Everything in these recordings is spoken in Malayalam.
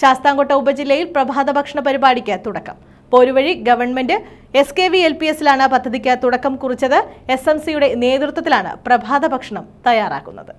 ശാസ്താംകോട്ട ഉപജില്ലയിൽ പ്രഭാത ഭക്ഷണ പരിപാടിക്ക് തുടക്കം. Poruvazhy government S K V L P എസിലാണ് പദ്ധതിക്ക് തുടക്കം കുറിച്ചത് എസ് എം സിയുടെ നേതൃത്വത്തിലാണ് പ്രഭാത ഭക്ഷണം തയ്യാറാക്കുന്നത്.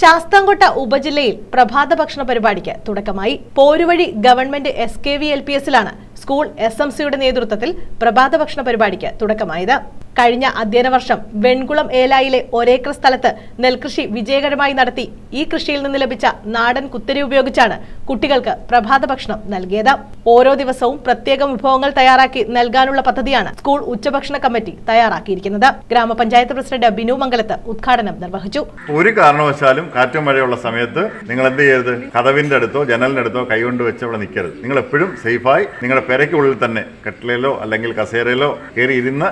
ശാസ്താംകോട്ട ഉപജില്ലയിൽ പ്രഭാത ഭക്ഷണ പരിപാടിക്ക് തുടക്കമായി. Poruvazhy government S K V L P എസിലാണ് school S M സിയുടെ നേതൃത്വത്തിൽ പ്രഭാത ഭക്ഷണ പരിപാടിക്ക് തുടക്കമായത്. കഴിഞ്ഞ അധ്യയന വർഷം വെൺകുളം ഏലായിലെ ഒരേക്കർ സ്ഥലത്ത് നെൽകൃഷി വിജയകരമായി നടത്തി. ഈ കൃഷിയിൽ നിന്ന് ലഭിച്ച നാടൻ കുത്തരി ഉപയോഗിച്ചാണ് കുട്ടികൾക്ക് പ്രഭാത ഭക്ഷണം നൽകിയത്. ഓരോ ദിവസവും പ്രത്യേക വിഭവങ്ങൾ തയ്യാറാക്കി നൽകാനുള്ള പദ്ധതിയാണ് സ്കൂൾ ഉച്ചഭക്ഷണ കമ്മിറ്റി തയ്യാറാക്കിയിരിക്കുന്നത്. ഗ്രാമപഞ്ചായത്ത് പ്രസിഡന്റ് ബിനു മംഗലത്ത് ഉദ്ഘാടനം നിർവഹിച്ചു. ഒരു കാരണവശാലും കാറ്റും മഴയുള്ള സമയത്ത് നിങ്ങൾ എന്ത് ചെയ്യരുത്? കഥവിന്റെ അടുത്തോ ജനലിന്റെ അടുത്തോ കൈകൊണ്ട് വെച്ച് അവിടെ നിൽക്കരുത്. നിങ്ങൾ എപ്പോഴും സേഫായി നിങ്ങളുടെ പെരയ്ക്കുള്ളിൽ തന്നെ കട്ടിലയിലോ അല്ലെങ്കിൽ കസേരയിലോ കയറി ഇരുന്ന്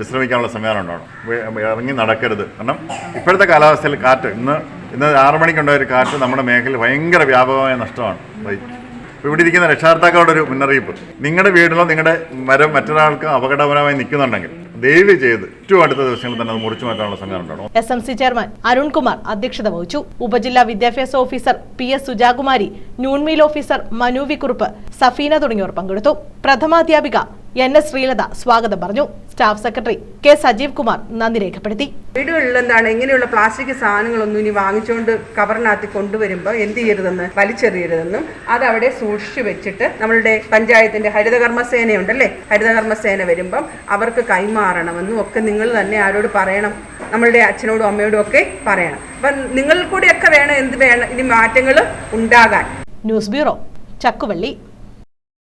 വിശ്രമിക്കാനുള്ള സംവിധാനം ഉണ്ടാവണം. ഇറങ്ങി നടക്കരുത്. കാരണം ഇപ്പോഴത്തെ കാലാവസ്ഥയിൽ കാറ്റ് ഇന്ന് ഇന്ന് ആറു മണിക്കുണ്ടായ ഒരു കാറ്റ് നമ്മുടെ മേഖലയിൽ ഭയങ്കര വ്യാപകമായ നഷ്ടമാണ്. ഇവിടെ ഇരിക്കുന്ന രക്ഷാകർത്താക്കളുടെ ഒരു മുന്നറിയിപ്പ്. നിങ്ങളുടെ വീടിലോ നിങ്ങളുടെ മരം മറ്റൊരാൾക്ക് അപകടപരമായി നിൽക്കുന്നുണ്ടെങ്കിൽ ദയവ് ചെയ്ത് ഏറ്റവും അടുത്ത ദിവസങ്ങളിൽ തന്നെ അത് മുറിച്ചു മാറ്റാനുള്ള സംവിധാനം ഉണ്ടാവണം. S M C chairman Arunkumar അധ്യക്ഷത വഹിച്ചു. ഉപജില്ലാ വിദ്യാഭ്യാസ officer P S Sujakumari noon meal officer Manu V Kurup Safeena തുടങ്ങിയവർ പങ്കെടുത്തു. പ്രഥമാധ്യാപിക എൻ എസ് ശ്രീലത സ്വാഗതം പറഞ്ഞു. Staff secretary K Sajeev Kumar നന്ദി രേഖപ്പെടുത്തി. വീടുകളിൽ എന്താണ് ഇങ്ങനെയുള്ള പ്ലാസ്റ്റിക് സാധനങ്ങളൊന്നും ഇനി വാങ്ങിച്ചുകൊണ്ട് കവറിനകത്ത് കൊണ്ടുവരുമ്പോൾ എന്ത് ചെയ്യരുതെന്ന് വലിച്ചെറിയരുതെന്നും അത് അവിടെ സൂക്ഷിച്ചു വെച്ചിട്ട് നമ്മളുടെ പഞ്ചായത്തിന്റെ ഹരിതകർമ്മസേനയുണ്ടല്ലേ? ഹരിതകർമ്മസേന വരുമ്പം അവർക്ക് കൈമാറണമെന്നും ഒക്കെ നിങ്ങൾ തന്നെ ആരോട് പറയണം. നമ്മളുടെ അച്ഛനോടും അമ്മയോടും ഒക്കെ പറയണം. അപ്പം നിങ്ങൾ കൂടെയൊക്കെ വേണം എന്ത് വേണം? ഇനി മാറ്റങ്ങൾ ഉണ്ടാകാൻ. News bureau Chakkuvally.